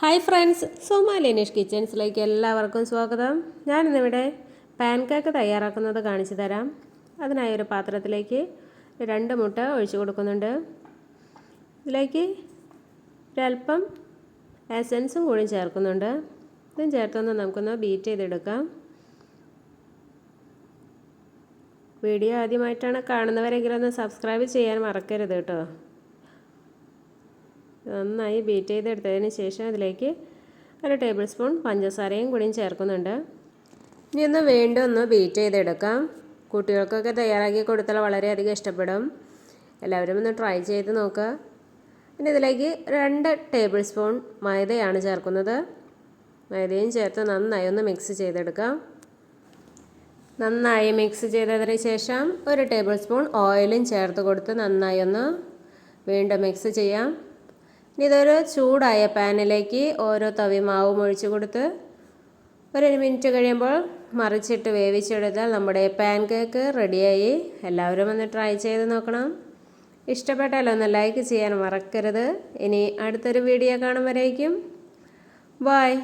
Hi friends സോമാലിനീഷ് കിച്ചൻസിലേക്ക് എല്ലാവർക്കും സ്വാഗതം. ഞാനിന്നിവിടെ പാൻ കേക്ക് തയ്യാറാക്കുന്നത് കാണിച്ചു തരാം. അതിനായി ഒരു പാത്രത്തിലേക്ക് രണ്ട് മുട്ട ഒഴിച്ചു കൊടുക്കുന്നുണ്ട്. ഇതിലേക്ക് ഒരല്പം എസൻസും കൂടി ചേർക്കുന്നുണ്ട്. ഇതും ചേർത്തൊന്ന് നമുക്കൊന്ന് ബീറ്റ് ചെയ്തെടുക്കാം. വീഡിയോ ആദ്യമായിട്ടാണ് കാണുന്നവരെങ്കിലും ഒന്ന് സബ്സ്ക്രൈബ് ചെയ്യാൻ മറക്കരുത് കേട്ടോ. നന്നായി ബീറ്റ് ചെയ്തെടുത്തതിന് ശേഷം അതിലേക്ക് ഒരു ടേബിൾ സ്പൂൺ പഞ്ചസാരയും കൂടിയും ചേർക്കുന്നുണ്ട്. ഇനി ഒന്ന് വീണ്ടും ഒന്ന് ബീറ്റ് ചെയ്തെടുക്കാം. കുട്ടികൾക്കൊക്കെ തയ്യാറാക്കി കൊടുത്താൽ വളരെയധികം ഇഷ്ടപ്പെടും. എല്ലാവരും ഒന്ന് ട്രൈ ചെയ്ത് നോക്കുക പിന്നെ ഇതിലേക്ക് രണ്ട് ടേബിൾ സ്പൂൺ മൈദയാണ് ചേർക്കുന്നത്. മൈദയും ചേർത്ത് നന്നായി ഒന്ന് മിക്സ് ചെയ്തെടുക്കാം. നന്നായി മിക്സ് ചെയ്തതിന് ശേഷം ഒരു ടേബിൾ സ്പൂൺ ഓയിലും ചേർത്ത് കൊടുത്ത് നന്നായി ഒന്ന് വീണ്ടും മിക്സ് ചെയ്യാം. ഇതൊരു ചൂടായ പാനിലേക്ക് ഓരോ തവി മാവും ഒഴിച്ച് കൊടുത്ത് ഒരു മിനിറ്റ് കഴിയുമ്പോൾ മറിച്ചിട്ട് വേവിച്ചെടുത്താൽ നമ്മുടെ പാൻ കേക്ക് റെഡിയായി. എല്ലാവരും ഒന്ന് ട്രൈ ചെയ്ത് നോക്കണം. ഇഷ്ടപ്പെട്ടാലോ ഒന്ന് ലൈക്ക് ചെയ്യാൻ മറക്കരുത്. ഇനി അടുത്തൊരു വീഡിയോ കാണുമ്പോഴേക്കും. ബായ്